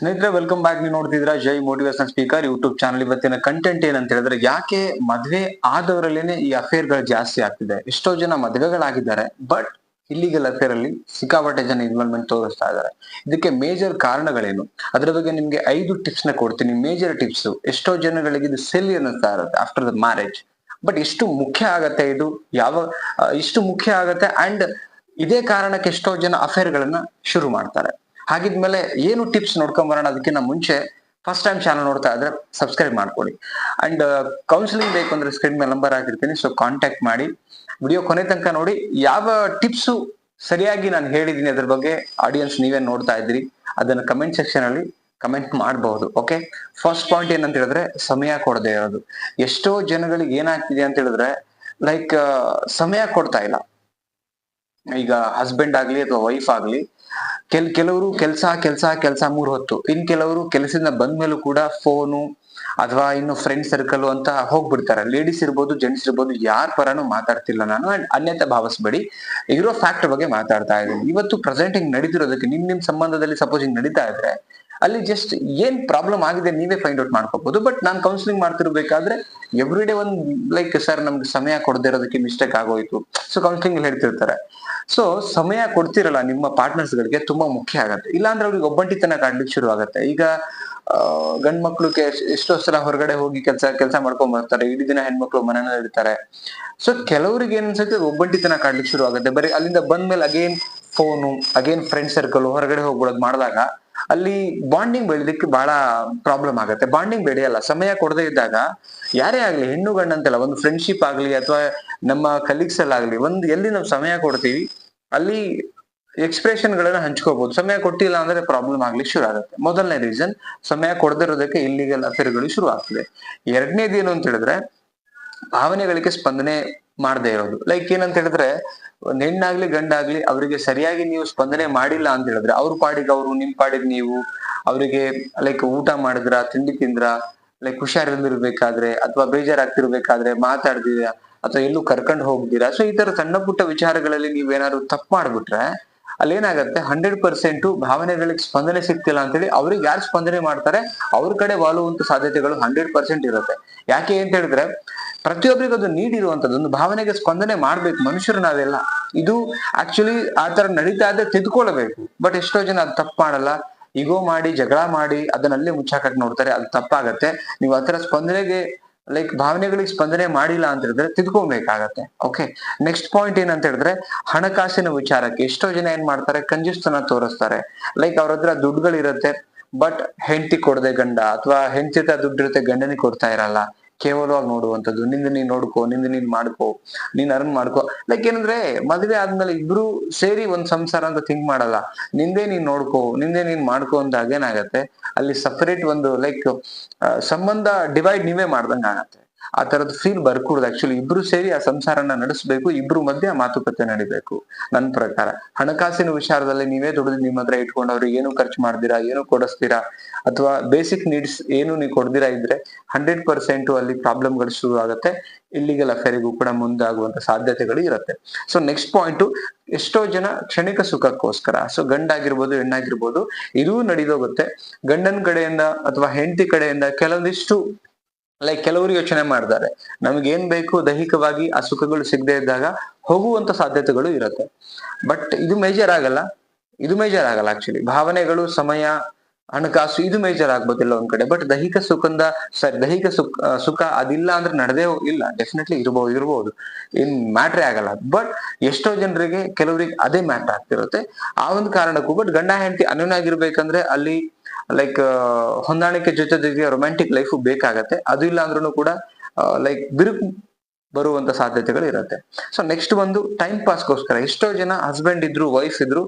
ಸ್ನೇಹಿತರೆ welcome back ನೀವು ನೋಡ್ತಿದ್ರ Jai motivation speaker YouTube channel ಇವತ್ತಿನ ಕಂಟೆಂಟ್ ಏನಂತ ಹೇಳಿದ್ರೆ, ಯಾಕೆ ಮದ್ವೆ ಆದವರಲ್ಲೇನೆ ಈ ಅಫೇರ್ಗಳು ಜಾಸ್ತಿ ಆಗ್ತಿದೆ? ಎಷ್ಟೋ ಜನ ಮದ್ವೆಗಳಾಗಿದ್ದಾರೆ ಬಟ್ ಇಲ್ಲಿಗಲ್ ಅಫೇರ್ ಅಲ್ಲಿ ಸಿಕ್ಕಾಪಟ್ಟೆ ಜನ ಇನ್ವಾಲ್ವ್ಮೆಂಟ್ ತೋರಿಸ್ತಾ ಇದ್ದಾರೆ. ಇದಕ್ಕೆ ಮೇಜರ್ ಕಾರಣಗಳೇನು? ಅದ್ರ ಬಗ್ಗೆ ನಿಮ್ಗೆ ಐದು ಟಿಪ್ಸ್ನ ಕೊಡ್ತೀನಿ. ಮೇಜರ್ ಟಿಪ್ಸ್ ಎಷ್ಟೋ ಜನಗಳಿಗೆ ಇದು ಸೆಲ್ ಅನ್ನಿಸ್ತಾ ಇರುತ್ತೆ ಆಫ್ಟರ್ ದ ಮ್ಯಾರೇಜ್ ಬಟ್ ಎಷ್ಟು ಮುಖ್ಯ ಆಗತ್ತೆ ಇದು? ಯಾವ ಇಷ್ಟು ಮುಖ್ಯ ಆಗತ್ತೆ? ಅಂಡ್ ಇದೇ ಕಾರಣಕ್ಕೆ ಎಷ್ಟೋ ಜನ ಅಫೇರ್ ಗಳನ್ನ ಶುರು ಮಾಡ್ತಾರೆ. ಹಾಗಿದ್ಮೇಲೆ ಏನು ಟಿಪ್ಸ್ ನೋಡ್ಕೊಂಡ್ ಬರೋಣ ಅದಕ್ಕಿಂತ ಮುಂಚೆ ಫಸ್ಟ್ ಟೈಮ್ ಚಾನಲ್ ನೋಡ್ತಾ ಇದ್ರೆ ಸಬ್ಸ್ಕ್ರೈಬ್ ಮಾಡ್ಕೊಳ್ಳಿ. ಅಂಡ್ ಕೌನ್ಸಿಲಿಂಗ್ ಬೇಕು ಅಂದ್ರೆ ಸ್ಕ್ರೀನ್ ಮೇಲೆ ನಂಬರ್ ಹಾಕಿರ್ತೀನಿ ಸೊ ಕಾಂಟ್ಯಾಕ್ಟ್ ಮಾಡಿ. ವಿಡಿಯೋ ಕೊನೆ ತನಕ ನೋಡಿ, ಯಾವ ಟಿಪ್ಸು ಸರಿಯಾಗಿ ನಾನು ಹೇಳಿದೀನಿ ಅದ್ರ ಬಗ್ಗೆ ಆಡಿಯನ್ಸ್ ನೀವೇ ನೋಡ್ತಾ ಇದ್ರಿ ಅದನ್ನ ಕಮೆಂಟ್ ಸೆಕ್ಷನ್ ಅಲ್ಲಿ ಕಮೆಂಟ್ ಮಾಡಬಹುದು ಓಕೆ ಫಸ್ಟ್ ಪಾಯಿಂಟ್ ಏನಂತ ಹೇಳಿದ್ರೆ, ಸಮಯ ಕೊಡದೆ ಇರೋದು. ಎಷ್ಟೋ ಜನಗಳಿಗೆ ಏನಾಗ್ತಿದೆ ಅಂತ ಹೇಳಿದ್ರೆ ಲೈಕ್ ಸಮಯ ಕೊಡ್ತಾ ಇಲ್ಲ. ಈಗ ಹಸ್ಬೆಂಡ್ ಆಗ್ಲಿ ಅಥವಾ ವೈಫ್ ಆಗ್ಲಿ ಕೆಲ್, ಕೆಲವರು ಕೆಲಸ ಕೆಲಸ ಕೆಲಸ ಮೂರ್ ಹೊತ್ತು ಇನ್ ಕೆಲವರು ಕೆಲಸದಿಂದ ಬಂದ್ಮೇಲೂ ಕೂಡ ಫೋನು ಅಥವಾ ಇನ್ನು ಫ್ರೆಂಡ್ ಸರ್ಕಲ್ ಅಂತ ಹೋಗ್ಬಿಡ್ತಾರೆ. ಲೇಡೀಸ್ ಇರ್ಬೋದು ಜೆಂಟ್ಸ್ ಇರ್ಬೋದು, ಯಾರ ಪರನೂ ಮಾತಾಡ್ತಿಲ್ಲ ನಾನು. ಅಂಡ್ ಅನ್ಯತೆ ಭಾವಿಸ್ಬೇಡಿ. ಇರೋ ಫ್ಯಾಕ್ಟ್ ಬಗ್ಗೆ ಮಾತಾಡ್ತಾ ಇದ್ದೀನಿ. ಇವತ್ತು ಪ್ರೆಸೆಂಟ್ ಹಿಂಗ್ ನಡೀತಿರೋದಕ್ಕೆ ನಿಮ್ ನಿಮ್ ಸಂಬಂಧದಲ್ಲಿ ಸಪೋಸ್ ಹಿಂಗ್ ನಡೀತಾ ಇದ್ರೆ, ಅಲ್ಲಿ ಜಸ್ಟ್ ಏನ್ ಪ್ರಾಬ್ಲಮ್ ಆಗಿದೆ ನೀವೇ ಫೈಂಡ್ ಔಟ್ ಮಾಡ್ಕೋಬಹುದು ಬಟ್ ನಾನು ಕೌನ್ಸಿಲಿಂಗ್ ಮಾಡ್ತಿರ್ಬೇಕಾದ್ರೆ ಎವ್ರಿ ಡೇ ಒಂದ್ ಲೈಕ್ ಸರ್ ನಮ್ಗೆ ಸಮಯ ಕೊಡದೇ ಇರೋದಕ್ಕೆ ಮಿಸ್ಟೇಕ್ ಆಗೋಯ್ತು. ಸೊ ಕೌನ್ಸಿಲಿಂಗ್ ಹೇಳ್ತಿರ್ತಾರೆ. ಸೊ ಸಮಯ ಕೊಡ್ತಿರಲ್ಲ ನಿಮ್ಮ ಪಾರ್ಟ್ನರ್ಸ್ ಗಳಿಗೆ ತುಂಬಾ ಮುಖ್ಯ ಆಗತ್ತೆ. ಇಲ್ಲಾಂದ್ರೆ ಅವ್ರಿಗೆ ಒಬ್ಬಂಟಿತನ ಕಾಡ್ಲಿಕ್ಕೆ ಶುರು ಆಗತ್ತೆ. ಈಗ ಗಂಡ್ ಮಕ್ಳು ಎಷ್ಟೋ ಸಲ ಹೊರಗಡೆ ಹೋಗಿ ಕೆಲಸ ಕೆಲಸ ಮಾಡ್ಕೊಂಡ್ ಬರ್ತಾರೆ. ಇಡೀ ದಿನ ಹೆಣ್ಮಕ್ಳು ಮನೆನ ಇರ್ತಾರೆ. ಸೊ ಕೆಲವರಿಗೆ ಏನ್ ಅನ್ಸುತ್ತೆ ಒಬ್ಬಂಟಿತನ ಕಾಡ್ಲಿಕ್ಕೆ ಶುರು ಆಗುತ್ತೆ. ಬರೀ ಅಲ್ಲಿಂದ ಬಂದ್ಮೇಲೆ again phone again friend circle ಹೊರಗಡೆ ಹೋಗ್ಬಿಡೋದು ಮಾಡಿದಾಗ ಅಲ್ಲಿ ಬಾಂಡಿಂಗ್ ಬೆಳೆದಕ್ಕೆ ಬಹಳ ಪ್ರಾಬ್ಲಮ್ ಆಗುತ್ತೆ. ಬಾಂಡಿಂಗ್ ಬೆಳೆಯಲ್ಲ, ಸಮಯ ಕೊಡದೇ ಇದ್ದಾಗ ಯಾರೇ ಆಗ್ಲಿ, ಹೆಣ್ಣು ಗಂಡಂತೆಲ್ಲ ಒಂದು ಫ್ರೆಂಡ್ಶಿಪ್ ಆಗ್ಲಿ ಅಥವಾ ನಮ್ಮ ಕಲೀಗ್ಸ್ ಅಲ್ಲಾಗ್ಲಿ ಒಂದು ಎಲ್ಲಿ ನಾವು ಸಮಯ ಕೊಡ್ತೀವಿ, ಅಲ್ಲಿ ಎಕ್ಸ್ಪ್ರೆಷನ್ ಗಳನ್ನ ಹಂಚ್ಕೋಬಹುದು ಸಮಯ ಕೊಟ್ಟಿಲ್ಲ ಅಂದ್ರೆ ಪ್ರಾಬ್ಲಮ್ ಆಗ್ಲಿಕ್ಕೆ ಶುರು ಆಗುತ್ತೆ. ಮೊದಲನೇ ರೀಸನ್ ಸಮಯ ಕೊಡದಿರೋದಕ್ಕೆ ಇಲ್ಲಿಗೆಲ್ಲ ಅಫೇರ್ಗಳು ಶುರು ಆಗ್ತದೆ. ಎರಡನೇದು ಏನು ಅಂತ ಹೇಳಿದ್ರೆ ಭಾವನೆಗಳಿಗೆ ಸ್ಪಂದನೆ ಮಾಡದೇ ಇರೋದು. ಲೈಕ್ ಏನಂತ ಹೇಳಿದ್ರೆ ಒಂದ್ ಹೆಣ್ಣಾಗ್ಲಿ ಗಂಡಾಗ್ಲಿ ಅವರಿಗೆ ಸರಿಯಾಗಿ ನೀವು ಸ್ಪಂದನೆ ಮಾಡಿಲ್ಲ ಅಂತ ಹೇಳಿದ್ರೆ, ಅವ್ರ ಪಾಡಿಗೆ ಅವರು, ನಿಮ್ ಪಾಡಿಗೆ ನೀವು ಅವರಿಗೆ ಲೈಕ್ ಊಟ ಮಾಡಿದ್ರ, ತಿಂಡಿ ತಿಂದ್ರ ಲೈಕ್ ಹುಷಾರಿಲ್ದಿರ್ಬೇಕಾದ್ರೆ ಅಥವಾ ಬೇಜಾರಾಗ್ತಿರ್ಬೇಕಾದ್ರೆ ಮಾತಾಡ್ದಿರ ಅಥವಾ ಎಲ್ಲೂ ಕರ್ಕೊಂಡು ಹೋಗ್ದಿರಾ. ಸೊ ಈ ತರ ಸಣ್ಣ ಪುಟ್ಟ ವಿಚಾರಗಳಲ್ಲಿ ನೀವೇನಾದ್ರು ತಪ್ಪು ಮಾಡ್ಬಿಟ್ರೆ ಅಲ್ಲಿ ಏನಾಗುತ್ತೆ ಹಂಡ್ರೆಡ್ ಪರ್ಸೆಂಟ್ ಭಾವನೆಗಳಿಗೆ ಸ್ಪಂದನೆ ಸಿಗ್ತಿಲ್ಲ ಅಂತೇಳಿ ಅವ್ರಿಗೆ ಯಾರು ಸ್ಪಂದನೆ ಮಾಡ್ತಾರೆ, ಅವ್ರ ಕಡೆ ವಾಲುವಂತ ಸಾಧ್ಯತೆಗಳು ಹಂಡ್ರೆಡ್ ಪರ್ಸೆಂಟ್ ಇರುತ್ತೆ. ಯಾಕೆ ಅಂತ ಹೇಳಿದ್ರೆ ಪ್ರತಿಯೊಬ್ಬರಿಗೂ ಅದು ನೀಡಿರುವಂತದ್ದು ಒಂದು ಭಾವನೆಗೆ ಸ್ಪಂದನೆ ಮಾಡ್ಬೇಕು. ಮನುಷ್ಯರು ನಾವೆಲ್ಲ. ಇದು ಆಕ್ಚುಲಿ ಆ ತರ ನಡೀತಾ ಇದ್ರೆ ತಿದ್ಕೊಳ್ಬೇಕು ಬಟ್ ಎಷ್ಟೋ ಜನ ಅದು ತಪ್ಪು ಮಾಡಲ್ಲ. ಈಗೋ ಮಾಡಿ, ಜಗಳ ಮಾಡಿ ಅದನ್ನಲ್ಲೇ ಮುಚ್ಚಾಕಕ್ ನೋಡ್ತಾರೆ. ಅದು ತಪ್ಪಾಗತ್ತೆ. ನೀವು ಆ ತರ ಸ್ಪಂದನೆಗೆ ಲೈಕ್ ಭಾವನೆಗಳಿಗೆ ಸ್ಪಂದನೆ ಮಾಡಿಲ್ಲ ಅಂತ ಹೇಳಿದ್ರೆ ತಿದ್ಕೊಬೇಕಾಗತ್ತೆ ಓಕೆ ನೆಕ್ಸ್ಟ್ ಪಾಯಿಂಟ್ ಏನಂತ ಹೇಳಿದ್ರೆ, ಹಣಕಾಸಿನ ವಿಚಾರಕ್ಕೆ ಎಷ್ಟೋ ಜನ ಏನ್ ಮಾಡ್ತಾರೆ? ಕಂಜುಸ್ತನ ತೋರಿಸ್ತಾರೆ. ಲೈಕ್ ಅವ್ರ ಹತ್ರ ದುಡ್ಡುಗಳಿರುತ್ತೆ ಬಟ್ ಹೆಂಡತಿ ಕೊಡದೆ ಗಂಡ, ಅಥವಾ ಹೆಂಡತಿ ದುಡ್ಡು ಇರುತ್ತೆ ಗಂಡನಿಗೆ ಕೊಡ್ತಾ ಇರಲ್ಲ. ಕೇವಲವಾಗಿ ನೋಡುವಂಥದ್ದು ನಿಂದ ನೀನ್ ನೋಡ್ಕೋ, ನಿಂದ ನೀನ್ ಮಾಡ್ಕೋ, ನೀನ್ ಅರ್ನ್ ಮಾಡ್ಕೋ. ಲೈಕ್ ಏನಂದ್ರೆ, ಮದುವೆ ಆದ್ಮೇಲೆ ಇಬ್ರು ಸೇರಿ ಒಂದ್ ಸಂಸಾರ ಅಂತ ಥಿಂಕ್ ಮಾಡಲ್ಲ. ನಿಂದೇ ನೀನ್ ನೋಡ್ಕೋ, ನಿಂದೇ ನೀನ್ ಮಾಡ್ಕೋ ಅಂದಾಗ ಏನಾಗತ್ತೆ ಅಲ್ಲಿ ಸಪರೇಟ್ ಒಂದು ಲೈಕ್ ಸಂಬಂಧ ಡಿವೈಡ್ ನೀವೇ ಮಾಡ್ದಂಗ ಆಗತ್ತೆ ಆ ತರದ ಫೀಲ್ ಬರ್ಕೂಡ್ದು. ಆಕ್ಚುಲಿ ಇಬ್ರು ಸೇರಿ ಆ ಸಂಸಾರನ ನಡೆಸಬೇಕು, ಇಬ್ರು ಮಧ್ಯ ಮಾತುಕತೆ ನಡಿಬೇಕು ನನ್ನ ಪ್ರಕಾರ. ಹಣಕಾಸಿನ ವಿಚಾರದಲ್ಲಿ ನೀವೇ ದುಡಿದು ನಿಮ್ಮ ಹತ್ರ ಇಟ್ಕೊಂಡು ಅವ್ರಿಗೆ ಏನು ಖರ್ಚು ಮಾಡ್ದಿರಾ, ಏನು ಕೊಡಿಸ್ತೀರಾ ಅಥವಾ ಬೇಸಿಕ್ ನೀಡ್ಸ್ ಏನು ನೀವು ಕೊಡ್ದಿರಾ ಇದ್ರೆ ಹಂಡ್ರೆಡ್ ಪರ್ಸೆಂಟ್ ಅಲ್ಲಿ ಪ್ರಾಬ್ಲಮ್ಗಳು ಶುರು ಆಗುತ್ತೆ ಇಲ್ಲಿಗಲ್ ಅಫೇರಿಗೂ ಕೂಡ ಮುಂದಾಗುವಂತ ಸಾಧ್ಯತೆಗಳು ಇರುತ್ತೆ. ಸೊ ನೆಕ್ಸ್ಟ್ ಪಾಯಿಂಟ್ ಎಷ್ಟೋ ಜನ ಕ್ಷಣಿಕ ಸುಖಕ್ಕೋಸ್ಕರ ಸೊ ಗಂಡಾಗಿರ್ಬೋದು, ಹೆಣ್ಣಾಗಿರ್ಬೋದು, ಇದೂ ನಡೀದೋಗುತ್ತೆ. ಗಂಡನ ಕಡೆಯಿಂದ ಅಥವಾ ಹೆಂಡತಿ ಕಡೆಯಿಂದ ಕೆಲವೊಂದಿಷ್ಟು ಲೈಕ್ ಕೆಲವರು ಯೋಚನೆ ಮಾಡ್ತಾರೆ, ನಮಗೇನ್ ಬೇಕು ದೈಹಿಕವಾಗಿ ಆ ಸುಖಗಳು ಸಿಗದೆ ಇದ್ದಾಗ ಹೋಗುವಂತ ಸಾಧ್ಯತೆಗಳು ಇರುತ್ತೆ. ಬಟ್ ಇದು ಮೇಜರ್ ಆಗಲ್ಲ, ಇದು ಮೇಜರ್ ಆಗಲ್ಲ ಆಕ್ಚುಲಿ ಭಾವನೆಗಳು, ಸಮಯ, ಹಣಕಾಸು ಇದು ಮೇಜರ್ ಆಗ್ಬೋದಿಲ್ಲ ಒಂದ್ ಕಡೆ. ಬಟ್ ದೈಹಿಕ ಸುಖಂದ ಸರಿ ದೈಹಿಕ ಸುಖ ಸುಖ ಅದಿಲ್ಲ ಅಂದ್ರೆ ನಡೆದೇ ಇಲ್ಲ ಡೆಫಿನೆಟ್ಲಿ ಇರ್ಬೋದು ಇರ್ಬೋದು. ಏನ್ ಮ್ಯಾಟ್ರೇ ಆಗಲ್ಲ. ಬಟ್ ಎಷ್ಟೋ ಜನರಿಗೆ ಕೆಲವರಿಗೆ ಅದೇ ಮ್ಯಾಟ್ರ್ ಆಗ್ತಿರುತ್ತೆ. ಆ ಒಂದು ಕಾರಣಕ್ಕೂ ಬಟ್ ಗಂಡ, ಹೆಂಡತಿ ಅನ್ಯೋನ್ಯಾಗಿರ್ಬೇಕಂದ್ರೆ ಅಲ್ಲಿ ಲೈಕ್ ಹೊಂದಾಣಿಕೆ ಜೊತೆಗೆ ರೊಮ್ಯಾಂಟಿಕ್ ಲೈಫ್ ಬೇಕಾಗತ್ತೆ. ಅದು ಇಲ್ಲ ಅಂದ್ರೂ ಕೂಡ ಲೈಕ್ ಬಿರುಕು ಬರುವಂತ ಸಾಧ್ಯತೆಗಳು ಇರುತ್ತೆ ಸೊ ನೆಕ್ಸ್ಟ್ ಬಂದು ಟೈಮ್ ಪಾಸ್ಗೋಸ್ಕರ ಎಷ್ಟೋ ಜನ ಹಸ್ಬೆಂಡ್ ಇದ್ರು ವೈಫ್ ಇದ್ರು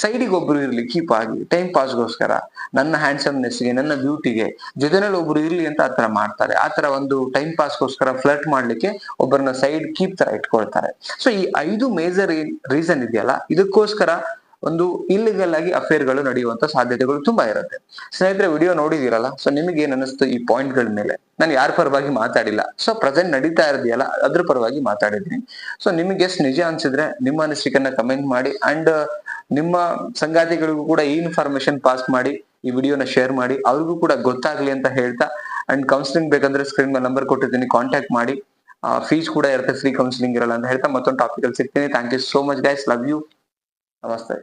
ಸೈಡಿಗೆ ಒಬ್ರು ಇರ್ಲಿ ಕೀಪ್ ಆಗಿ ಟೈಮ್ ಪಾಸ್ಗೋಸ್ಕರ ನನ್ನ ಹ್ಯಾಂಡ್ಸಮ್ನೆಸ್ಗೆ ನನ್ನ ಬ್ಯೂಟಿಗೆ ಜೊತೆನಲ್ಲಿ ಒಬ್ರು ಇರ್ಲಿ ಅಂತ ಆತರ ಮಾಡ್ತಾರೆ. ಆತರ ಒಂದು ಟೈಮ್ ಪಾಸ್ಗೋಸ್ಕರ ಫ್ಲರ್ಟ್ ಮಾಡ್ಲಿಕ್ಕೆ ಒಬ್ಬರನ್ನ ಸೈಡ್ ಕೀಪ್ ತರ ಇಟ್ಕೊಳ್ತಾರೆ. ಸೊ ಈ ಐದು ಮೇಜರ್ ರೀಸನ್ ಇದೆಯಲ್ಲ? ಇದಕ್ಕೋಸ್ಕರ ಒಂದು ಇಲ್ಲಿಗಲ್ ಆಗಿ ಅಫೇರ್ಗಳು ನಡೆಯುವಂತ ಸಾಧ್ಯತೆಗಳು ತುಂಬಾ ಇರುತ್ತೆ. ಸ್ನೇಹಿತರೆ ವಿಡಿಯೋ ನೋಡಿದಿರಲ್ಲ ಸೊ ನಿಮಗೆ ಏನ್ ಅನಿಸ್ತು ಈ ಪಾಯಿಂಟ್ಗಳ ಮೇಲೆ? ನಾನು ಯಾರ ಪರವಾಗಿ ಮಾತಾಡಿಲ್ಲ. ಸೊ ಪ್ರೆಸೆಂಟ್ ನಡೀತಾ ಇರೋದಿಯಲ್ಲ, ಅದ್ರ ಪರವಾಗಿ ಮಾತಾಡಿದ್ದೀನಿ. ಸೊ ನಿಮ್ಗೆ ಎಷ್ಟು ನಿಜ ಅನ್ಸಿದ್ರೆ ನಿಮ್ಮ ಅನಿಸಿಕೆಯನ್ನ ಕಮೆಂಟ್ ಮಾಡಿ ಅಂಡ್ ನಿಮ್ಮ ಸಂಗಾತಿಗಳಿಗೂ ಕೂಡ ಈ ಇನ್ಫಾರ್ಮೇಶನ್ ಪಾಸ್ ಮಾಡಿ, ಈ ವಿಡಿಯೋನ ಶೇರ್ ಮಾಡಿ, ಅವ್ರಿಗೂ ಕೂಡ ಗೊತ್ತಾಗ್ಲಿ ಅಂತ ಹೇಳ್ತಾ ಅಂಡ್ ಕೌನ್ಸಿಲಿಂಗ್ ಬೇಕಂದ್ರೆ ಸ್ಕ್ರೀನ್ ಮೇಲೆ ನಂಬರ್ ಕೊಟ್ಟಿದ್ದೀನಿ ಕಾಂಟ್ಯಾಕ್ಟ್ ಮಾಡಿ. ಫೀಸ್ ಕೂಡ ಇರುತ್ತೆ ಫ್ರೀ ಕೌನ್ಸಿಲಿಂಗ್ ಇರಲ್ಲ ಅಂತ ಹೇಳ್ತಾ ಮತ್ತೊಂದು ಟಾಪಿಕ್ ಅಲ್ಲಿ ಸಿಗ್ತೀನಿ. Thank you so much guys love you ನಮಸ್ತೆ.